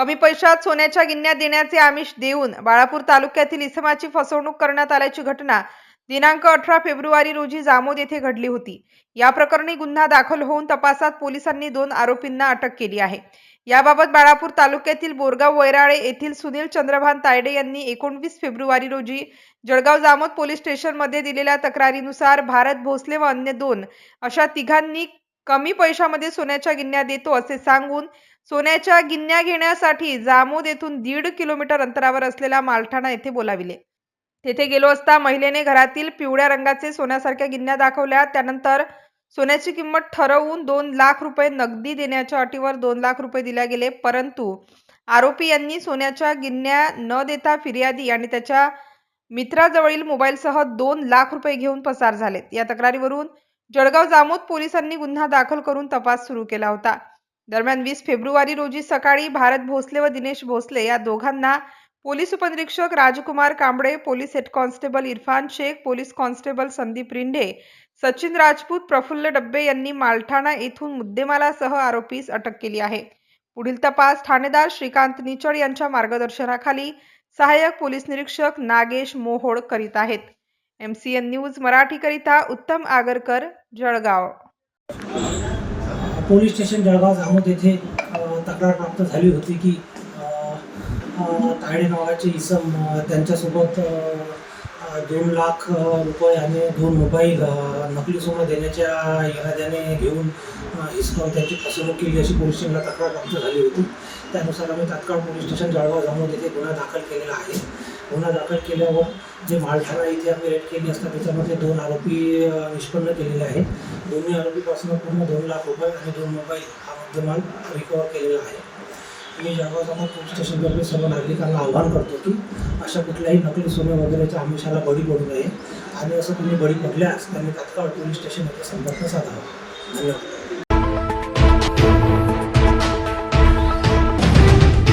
कमी पैशात सोन्याच्या गिन्या देण्याचे आमिष देऊन बाळापूर तालुक्यातील इसमाची फसवणूक करण्यात आल्याची घटना दिनांक अठरा फेब्रुवारी रोजी जामोद येथे घडली होती. या प्रकरणी गुन्हा दाखल होऊन तपासात पोलिसांनी दोन आरोपींना अटक केली आहे. याबाबत बाळापूर तालुक्यातील बोरगाव वैराळे येथील सुनील चंद्रभान तायडे यांनी एकोणवीस फेब्रुवारी रोजी जळगाव जामोद पोलीस स्टेशनमध्ये दिलेल्या तक्रारीनुसार भारत भोसले व अन्य दोन अशा तिघांनी कमी पैशामध्ये सोन्याच्या गिन्या देतो असे सांगून सोन्याच्या गिन्या घेण्यासाठी जामोद येथून दीड किलोमीटर अंतरावर असलेल्या मालठाणा येथे बोलाविले. तेथे गेलो असता महिलेने घरातील पिवळ्या रंगाचे सोन्यासारख्या गिन्या दाखवल्या. त्यानंतर सोन्याची किंमत ठरवून दोन लाख रुपये नगदी देण्याच्या अटीवर दोन लाख रुपये दिल्या गेले. परंतु आरोपी यांनी सोन्याच्या गिन्या न देता फिर्यादी आणि त्याच्या मित्राजवळील मोबाईलसह दोन लाख रुपये घेऊन पसार झालेत. या तक्रारीवरून जळगाव जामोद पोलिसांनी गुन्हा दाखल करून तपास सुरू केला होता. दरम्यान वीस फेब्रुवारी रोजी सकाळी भारत भोसले व दिनेश भोसले या दोघांना पोलीस उपनिरीक्षक Rajkumar Kamble police head constable Irfan Shaikh police constable Sandeep Rindhe Sachin Rajput Praful Dabbe यांनी मालठाणा येथून मुद्देमालासह आरोपीस अटक केली आहे. पुढील तपास ठाणेदार श्रीकांत निचड यांच्या मार्गदर्शनाखाली सहाय्यक पोलीस निरीक्षक नागेश मोहोळ करीत आहेत. एम सी एन न्यूज मराठीकरिता उत्तम आगरकर जळगाव. पोलीस स्टेशन जळगाव जामोद येथे तक्रार प्राप्त झाली होती की तायडे नावाचे इसम त्यांच्यासोबत दोन लाख रुपये आणि दोन मोबाईल नकली सोनं देण्याच्या इराद्याने घेऊन इसम त्यांची फसवणूक केली अशी पोलीस स्टेशनला तक्रार प्राप्त झाली होती. त्यानुसार आम्ही तात्काळ पोलीस स्टेशन जळगाव जामोद येथे गुन्हा दाखल केलेला आहे. गुन्हा दाखल केल्यावर जे मालठाणा इथे आम्ही रेड केली असता त्याच्यामध्ये दोन आरोपी निष्पन्न केलेले आहेत. दोन्ही आरोपीपासून पूर्ण दोन लाख रुपये आणि दोन मोबाईल हा मुद्देमाल रिकवर केलेला आहे. मी जळगाव पोलीस स्टेशनवरती सर्व नागरिकांना आव्हान करतो की अशा कुठल्याही नकली सोने वगैरेच्या आमिषाला बळी पडू नये आणि असं तुम्ही बळी पडल्यास त्यांनी तात्काळ पोलीस स्टेशन येथे संपर्क साधावा. धन्यवाद.